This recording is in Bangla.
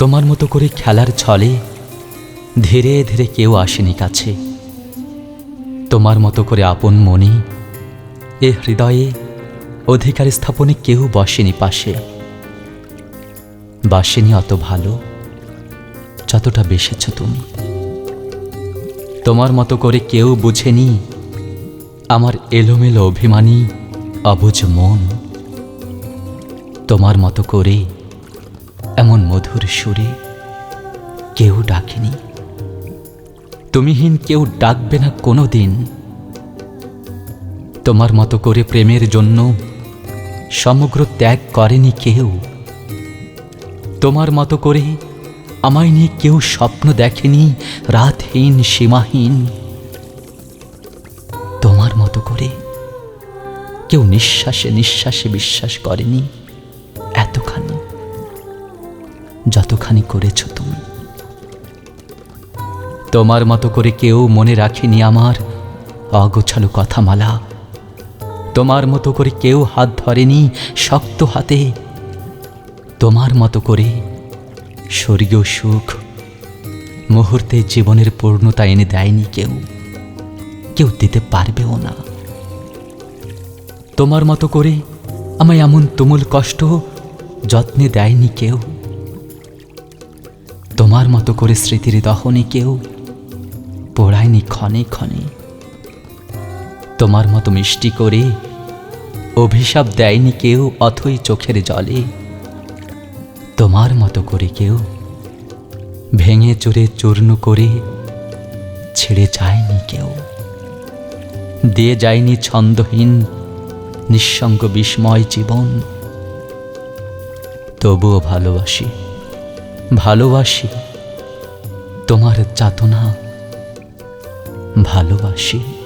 তোমার মতো করে খেলার ছলে ধীরে ধীরে কেউ আসেনি কাছে। তোমার মতো করে আপন মনে এ হৃদয়ে অধিকার স্থাপনে কেউ বসেনি পাশে। বাসেনি অত ভালো, যতটা বেসেছ তুমি। তোমার মতো করে কেউ বুঝেনি আমার এলোমেলো অভিমানী, অবুঝ মন। তোমার মতো করে এমন মধুর সুরে কেউ ডাকেনি। তুমিহীন কেউ ডাকবে না কোনো দিন তোমার মতো করে প্রেমের জন্য সমগ্র ত্যাগ করেনি কেউ। তোমার মতো করে আমায় নিয়ে কেউ স্বপ্ন দেখেনি, রাতহীন, সীমাহীন। তোমার মতো করে কেউ নিঃশ্বাসে নিঃশ্বাসে বিশ্বাস করেনি। যতখানি করেছ তুমি। তোমার মতো করে কেউ মনে রাখেনি আমার অগোছালো কথামালা। তোমার মতো করে কেউ হাত ধরেনি শক্ত হাতে। তোমার মতো করে স্বর্গীয় সুখ মুহূর্তে জীবনের পূর্ণতা এনে দেয়নি কেউ। কেউ দিতে পারবেও না। তোমার মতো করে আমায় এমন তুমুল কষ্ট যত্নে দেয়নি কেউ। তোমার মতো করে স্মৃতির দহনে কেউ পোড়ায়নি ক্ষণে ক্ষণে। তোমার মতো মিষ্টি করে অভিশাপ দেয়নি কেউ অথই চোখের জলে। তোমার মতো করে কেউ ভেঙে চুরে চূর্ণ করে ছেড়ে যায়নি কেউ। দিয়ে যায়নি ছন্দহীন, নিঃসঙ্গ বিস্ময় জীবন। তবুও ভালোবাসি। ভালোবাসি তোমার যাতনা ভালোবাসি।